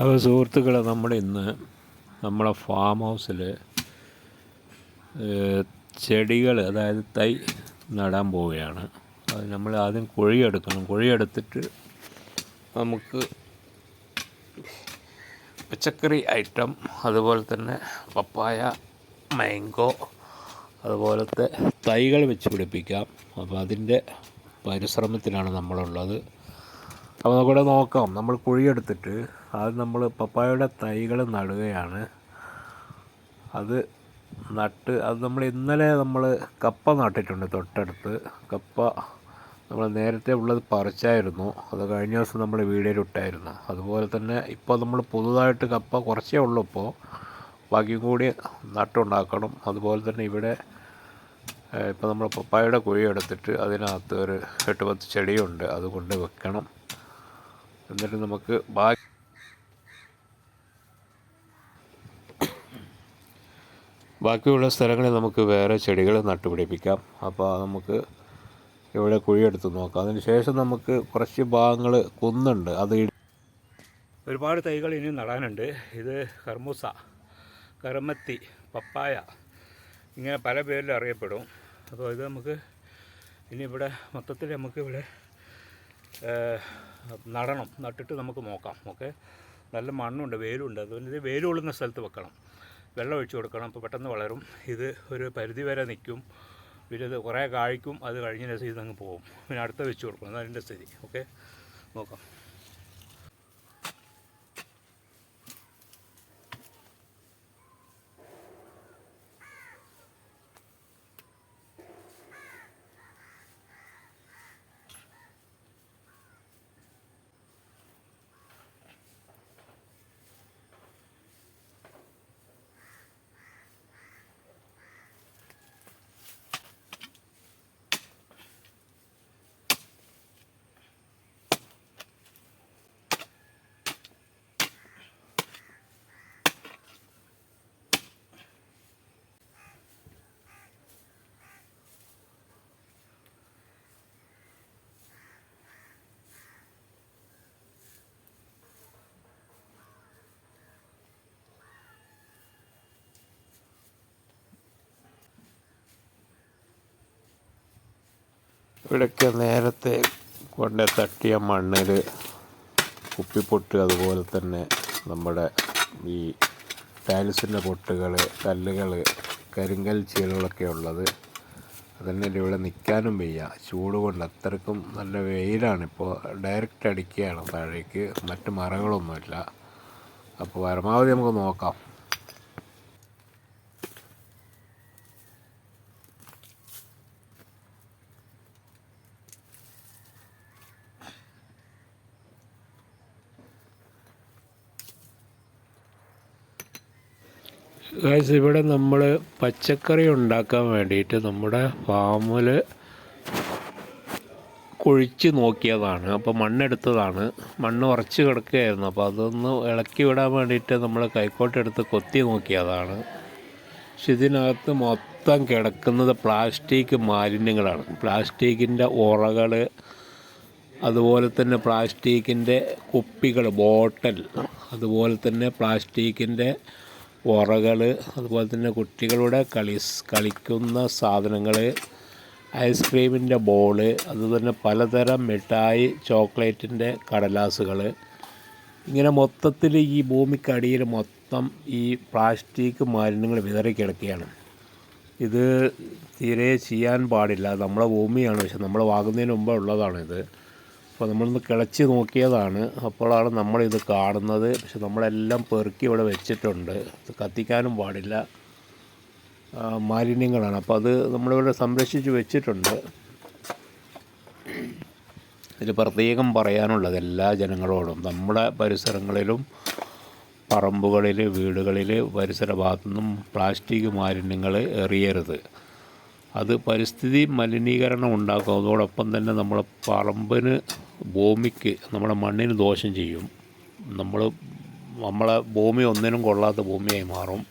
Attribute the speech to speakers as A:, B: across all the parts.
A: അപ്പോൾ സുഹൃത്തുക്കളെ നമ്മൾ ഇന്ന് നമ്മളെ ഫാം ഹൗസിൽ ചെടികൾ അതായത് തൈ നടാൻ പോവുകയാണ്. അത് നമ്മൾ ആദ്യം കുഴിയെടുക്കണം. കുഴിയെടുത്തിട്ട് നമുക്ക് പച്ചക്കറി ഐറ്റം അതുപോലെ തന്നെ പപ്പായ മാംഗോ അതുപോലത്തെ തൈകൾ വെച്ച് പിടിപ്പിക്കാം. അപ്പോൾ അതിന്റെ പരിശ്രമത്തിലാണ് നമ്മളുള്ളത്. അപ്പോൾ നമുക്കിവിടെ നോക്കാം. നമ്മൾ കുഴിയെടുത്തിട്ട് അത് നമ്മൾ പപ്പായയുടെ തൈകൾ നടുകയാണ്. അത് നട്ട് അത് നമ്മൾ ഇന്നലെ നമ്മൾ കപ്പ നട്ടിട്ടുണ്ട് തൊട്ടടുത്ത്. കപ്പ നമ്മൾ നേരത്തെ ഉള്ളത് പറിച്ചായിരുന്നു. അത് കഴിഞ്ഞ ദിവസം നമ്മൾ വീഡിയോയിൽ ഇട്ടായിരുന്നു. അതുപോലെ തന്നെ ഇപ്പോൾ നമ്മൾ പുതുതായിട്ട് കപ്പ കുറച്ചേ ഉള്ളൂ ഇപ്പോൾ ബാക്കി കൂടി നട്ടുണ്ടാക്കണം. അതുപോലെ തന്നെ ഇവിടെ ഇപ്പോൾ നമ്മൾ പപ്പായയുടെ കുഴി എടുത്തിട്ട് അതിനകത്ത് ഒരു എട്ട് പത്ത് ചെടിയുണ്ട്. അതുകൊണ്ട് വെക്കണം. എന്നിട്ട് നമുക്ക് ബാക്കി ബാക്കിയുള്ള സ്ഥലങ്ങളിൽ നമുക്ക് വേറെ ചെടികൾ നട്ടുപിടിപ്പിക്കാം. അപ്പോൾ നമുക്ക് ഇവിടെ കുഴിയെടുത്ത് നോക്കാം. അതിന് ശേഷം നമുക്ക് കുറച്ച് ഭാഗങ്ങൾ കുന്നുണ്ട്. അത്
B: ഒരുപാട് തൈകൾ ഇനി നടാനുണ്ട്. ഇത് കർമൂസ കർമ്മത്തി പപ്പായ ഇങ്ങനെ പല പേരിൽ അറിയപ്പെടും. അപ്പോൾ ഇത് നമുക്ക് ഇനി ഇവിടെ മൊത്തത്തിൽ നമുക്ക് ഇവിടെ നടണം നട്ടിട്ട് നമുക്ക് നോക്കാം ഓക്കെ? നല്ല മണ്ണുണ്ട് വേരുണ്ട്. അതുകൊണ്ട് ഇത് വേര് സ്ഥലത്ത് വെക്കണം. വെള്ളം ഒഴിച്ചു കൊടുക്കണം അപ്പോൾ പെട്ടെന്ന് വളരും. ഇത് ഒരു പരിധി വരെ നിൽക്കും. പിന്നെ ഇത് കുറേ കായ്ക്കും അത് കഴിഞ്ഞ രസം ഇതങ്ങ് പോകും പിന്നെ അടുത്ത വെച്ച് കൊടുക്കണം. അതിന്റെ സ്ഥിതി ഓക്കെ? നോക്കാം.
A: ഇവിടെയൊക്കെ നേരത്തെ കൊണ്ട് തട്ടിയ മണ്ണിൽ കുപ്പിപ്പൊട്ട് അതുപോലെ തന്നെ നമ്മുടെ ഈ ടൈൽസിന്റെ പൊട്ടുകൾ കല്ലുകൾ കരിങ്കൽ ചീലുകളൊക്കെ ഉള്ളത്. അതന്നെ ഇവിടെ നിൽക്കാനും വയ്യ. ചൂട് കൊണ്ട് അത്രക്കും നല്ല വെയിലാണ് ഇപ്പോൾ ഡയറക്റ്റ് അടിക്കുകയാണ് താഴേക്ക്. മറ്റ് മറകളൊന്നുമില്ല അപ്പോൾ പരമാവധി നമുക്ക് നോക്കാം. ഗൈസ് ഇവിടെ നമ്മൾ പച്ചക്കറി ഉണ്ടാക്കാൻ വേണ്ടിയിട്ട് നമ്മുടെ ഫാമിൽ കുഴിച്ച് നോക്കിയതാണ്. അപ്പോൾ മണ്ണെടുത്തതാണ്. മണ്ണ് ഉറച്ച് കിടക്കുകയായിരുന്നു. അപ്പോൾ അതൊന്ന് ഇളക്കി വിടാൻ വേണ്ടിയിട്ട് നമ്മൾ കൈക്കോട്ടെടുത്ത് കൊത്തി നോക്കിയതാണ്. പക്ഷെ ഇതിനകത്ത് മൊത്തം കിടക്കുന്നത് പ്ലാസ്റ്റിക് മാലിന്യങ്ങളാണ്. പ്ലാസ്റ്റിക്കിന്റെ ഉറകൾ അതുപോലെ തന്നെ പ്ലാസ്റ്റിക്കിന്റെ കുപ്പികൾ ബോട്ടൽ അതുപോലെ തന്നെ പ്ലാസ്റ്റിക്കിന്റെ ഉറകൾ അതുപോലെ തന്നെ കുട്ടികളുടെ കളി കളിക്കുന്ന സാധനങ്ങൾ ഐസ്ക്രീമിന്റെ ബോൾ അതുതന്നെ പലതരം മിഠായി ചോക്ലേറ്റിന്റെ കടലാസുകൾ ഇങ്ങനെ മൊത്തത്തിൽ ഈ ഭൂമിക്കടിയിൽ മൊത്തം ഈ പ്ലാസ്റ്റിക് മാലിന്യങ്ങൾ വിതറിക്കിടക്കുകയാണ് ഇത് തീരെ ചെയ്യാൻ പാടില്ല. നമ്മുടെ ഭൂമിയാണ്. പക്ഷെ നമ്മൾ വാങ്ങുന്നതിന് മുമ്പേ ഉള്ളതാണിത് അപ്പോൾ നമ്മളൊന്ന് കിളച്ച് നോക്കിയതാണ്. അപ്പോഴാണ് നമ്മളിത് കാണുന്നത്. പക്ഷെ നമ്മളെല്ലാം പെറുക്കി ഇവിടെ വെച്ചിട്ടുണ്ട്. ഇത് കത്തിക്കാനും പാടില്ല. മാലിന്യങ്ങളാണ്. അപ്പോൾ അത് നമ്മളിവിടെ സംരക്ഷിച്ച് വെച്ചിട്ടുണ്ട്. ഇതിൽ പ്രത്യേകം പറയാനുള്ളത് എല്ലാ ജനങ്ങളോടും. നമ്മുടെ പരിസരങ്ങളിലും പറമ്പുകളിൽ വീടുകളിൽ പരിസര ഭാഗത്തുനിന്നും പ്ലാസ്റ്റിക് മാലിന്യങ്ങൾ എറിയരുത്. അത് പരിസ്ഥിതി മലിനീകരണം ഉണ്ടാക്കും അതോടൊപ്പം തന്നെ നമ്മളെ പറമ്പിന് ഭൂമിക്ക് നമ്മുടെ മണ്ണിന് ദോഷം ചെയ്യും. നമ്മൾ നമ്മളെ ഭൂമി ഒന്നിനും കൊള്ളാത്ത ഭൂമിയായി മാറും.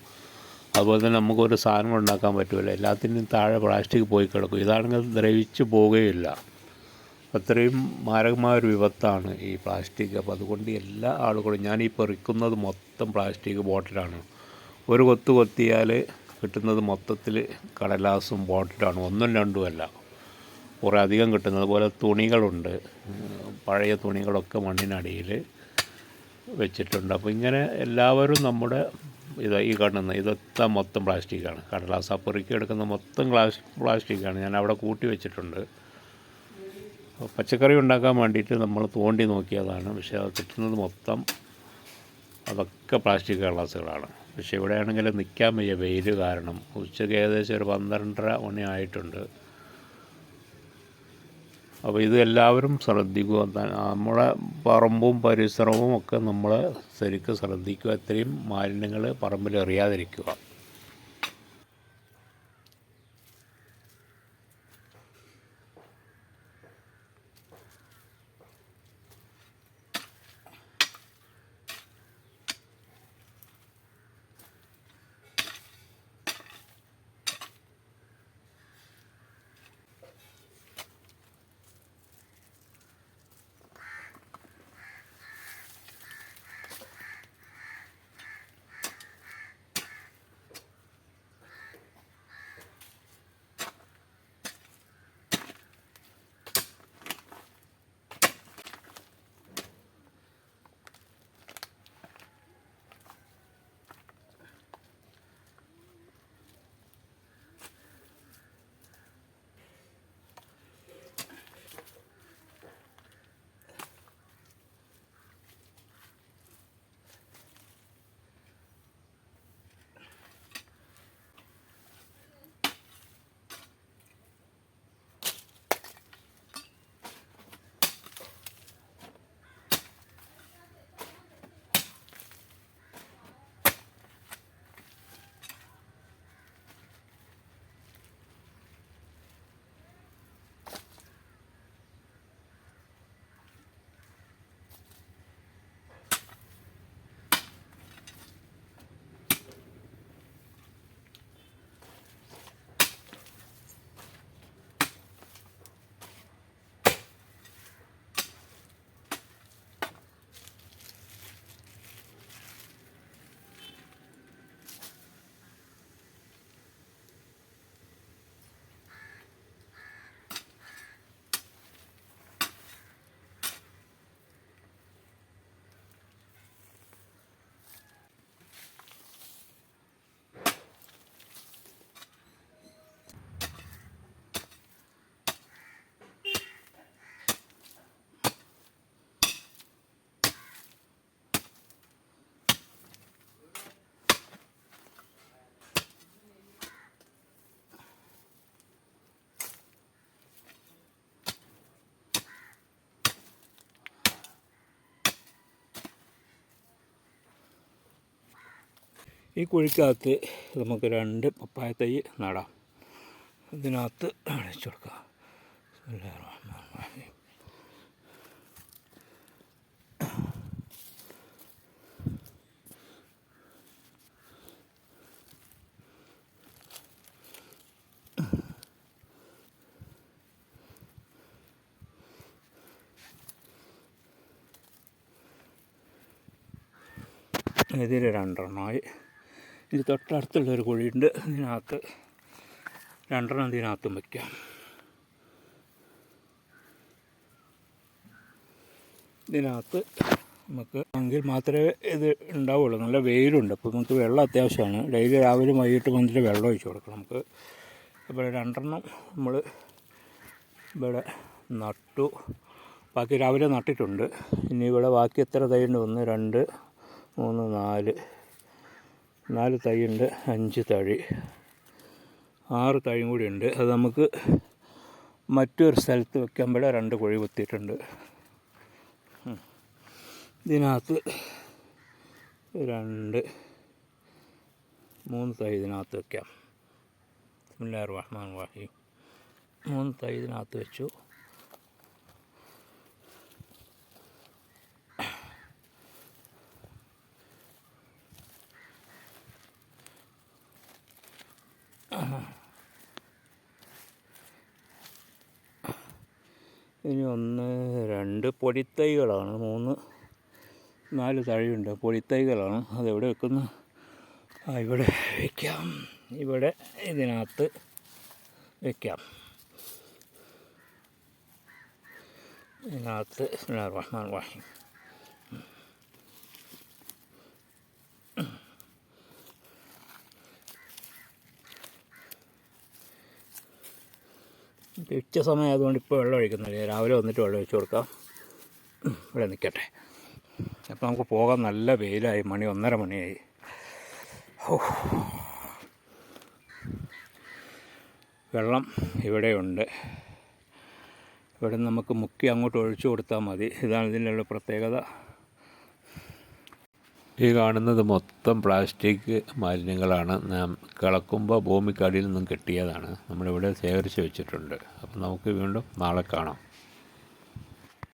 A: അതുപോലെ തന്നെ നമുക്കൊരു സാധനം ഉണ്ടാക്കാൻ പറ്റില്ല എല്ലാത്തിനും താഴെ പ്ലാസ്റ്റിക് പോയി കിടക്കും. ഇതാണെങ്കിൽ ദ്രവിച്ച് പോവുകയില്ല. അത്രയും മാരകമായ ഒരു വിപത്താണ് ഈ പ്ലാസ്റ്റിക് അപ്പോൾ അതുകൊണ്ട് എല്ലാ ആളുകളും ഞാൻ ഈ മൊത്തം പ്ലാസ്റ്റിക് ബോട്ടിലാണ് ഒരു കൊത്ത് കൊത്തിയാൽ കിട്ടുന്നത് മൊത്തത്തിൽ കടലാസും ബോട്ടിലാണ് ഒന്നും രണ്ടുമല്ല. കുറേ അധികം കിട്ടുന്നത്. അതുപോലെ തുണികളുണ്ട്. പഴയ തുണികളൊക്കെ മണ്ണിനടിയിൽ വെച്ചിട്ടുണ്ട്. അപ്പോൾ ഇങ്ങനെ എല്ലാവരും നമ്മുടെ ഇത് ഈ കാണുന്ന ഇതൊക്കെ മൊത്തം പ്ലാസ്റ്റിക്കാണ്. കടലാസ പൊറുക്കി എടുക്കുന്ന മൊത്തം ഗ്ലാസ് പ്ലാസ്റ്റിക്കാണ്. ഞാൻ അവിടെ കൂട്ടി വെച്ചിട്ടുണ്ട്. പച്ചക്കറി ഉണ്ടാക്കാൻ വേണ്ടിയിട്ട് നമ്മൾ തോണ്ടി നോക്കിയതാണ്. പക്ഷേ അത് കിട്ടുന്നത് മൊത്തം അതൊക്കെ പ്ലാസ്റ്റിക് കടലാസുകളാണ്. പക്ഷേ ഇവിടെയാണെങ്കിൽ നിൽക്കാൻ വയ്യ വെയിൽ കാരണം. ഉച്ചയ്ക്ക് ഏകദേശം ഒരു പന്ത്രണ്ടര മണി ആയിട്ടുണ്ട്. അപ്പോൾ ഇത് എല്ലാവരും ശ്രദ്ധിക്കുക. നമ്മുടെ പറമ്പും പരിസരവും ഒക്കെ നമ്മൾ ശരിക്കും ശ്രദ്ധിക്കുക. ഇത്രയും മാലിന്യങ്ങൾ പറമ്പിൽ എറിയാതിരിക്കുക.
B: ഈ കുഴിക്കകത്ത് നമുക്ക് രണ്ട് പപ്പായ തൈ നടാം ഇതിനകത്ത് അടിച്ചു കൊടുക്കാം. ഇതിൽ രണ്ടെണ്ണമായി ഇത് തൊട്ടടുത്തുള്ളൊരു കുഴിയുണ്ട്. ഇതിനകത്ത് രണ്ടെണ്ണം ഇതിനകത്തും വയ്ക്കാം. ഇതിനകത്ത് നമുക്ക് എങ്കിൽ മാത്രമേ ഇത് ഉണ്ടാവുള്ളൂ. നല്ല വെയിലുണ്ട്. അപ്പോൾ നമുക്ക് വെള്ളം അത്യാവശ്യമാണ്. ഡെയിലി രാവിലെ വൈകിട്ട് വന്നിട്ട് വെള്ളം ഒഴിച്ചു കൊടുക്കണം നമുക്ക്. ഇവിടെ രണ്ടെണ്ണം നമ്മൾ ഇവിടെ നട്ടു. ബാക്കി രാവിലെ നട്ടിട്ടുണ്ട്. ഇനി ഇവിടെ ബാക്കി എത്ര തൈ ഉണ്ട്? ഒന്ന് രണ്ട് മൂന്ന് നാല് നാല് തൈയുണ്ട് അഞ്ച് തഴി. ആറ് തൈയും കൂടി ഉണ്ട് അത് നമുക്ക് മറ്റൊരു സ്ഥലത്ത് വെക്കുമ്പോൾ രണ്ട് കുഴി കുത്തിയിട്ടുണ്ട്. ഇതിനകത്ത് രണ്ട് മൂന്ന് തൈ ഇതിനകത്ത് വെക്കാം. ബിസ്മില്ലാഹിർ റഹ്മാൻ റഹീം. മൂന്ന് തൈ ഇതിനകത്ത് വെച്ചു. ഇനി ഒന്ന് രണ്ട് പൊടിത്തൈകളാണ്. മൂന്ന് നാല് തഴയുണ്ട് പൊടിത്തൈകളാണ്. അതെവിടെ വെക്കുന്നു? ആ ഇവിടെ വയ്ക്കാം ഇവിടെ ഇതിനകത്ത് വയ്ക്കാം ഇതിനകത്ത് ബിസ്മില്ലാഹിർ റഹ്മാനിർ ഉച്ച സമയം ആയതുകൊണ്ട് ഇപ്പോൾ വെള്ളം ഒഴിക്കുന്നില്ല. രാവിലെ വന്നിട്ട് വെള്ളം ഒഴിച്ചു കൊടുക്കാം. ഇവിടെ നിൽക്കട്ടെ. അപ്പോൾ നമുക്ക് പോകാൻ നല്ല വെയിലായി. മണി ഒന്നര മണിയായി. ഓ വെള്ളം ഇവിടെയുണ്ട്. ഇവിടെ നമുക്ക് മുക്കി അങ്ങോട്ട് ഒഴിച്ചു കൊടുത്താൽ മതി. ഇതാണ് ഇതിന്റെ പ്രത്യേകത.
A: ഈ കാണുന്നത് മൊത്തം പ്ലാസ്റ്റിക് മാലിന്യങ്ങളാണ്. നാം കിളക്കുമ്പോൾ ഭൂമിക്കടിയിൽ നിന്നും കിട്ടിയതാണ്. നമ്മളിവിടെ ശേഖരിച്ച് വെച്ചിട്ടുണ്ട്. അപ്പം നമുക്ക് വീണ്ടും നാളെ കാണാം.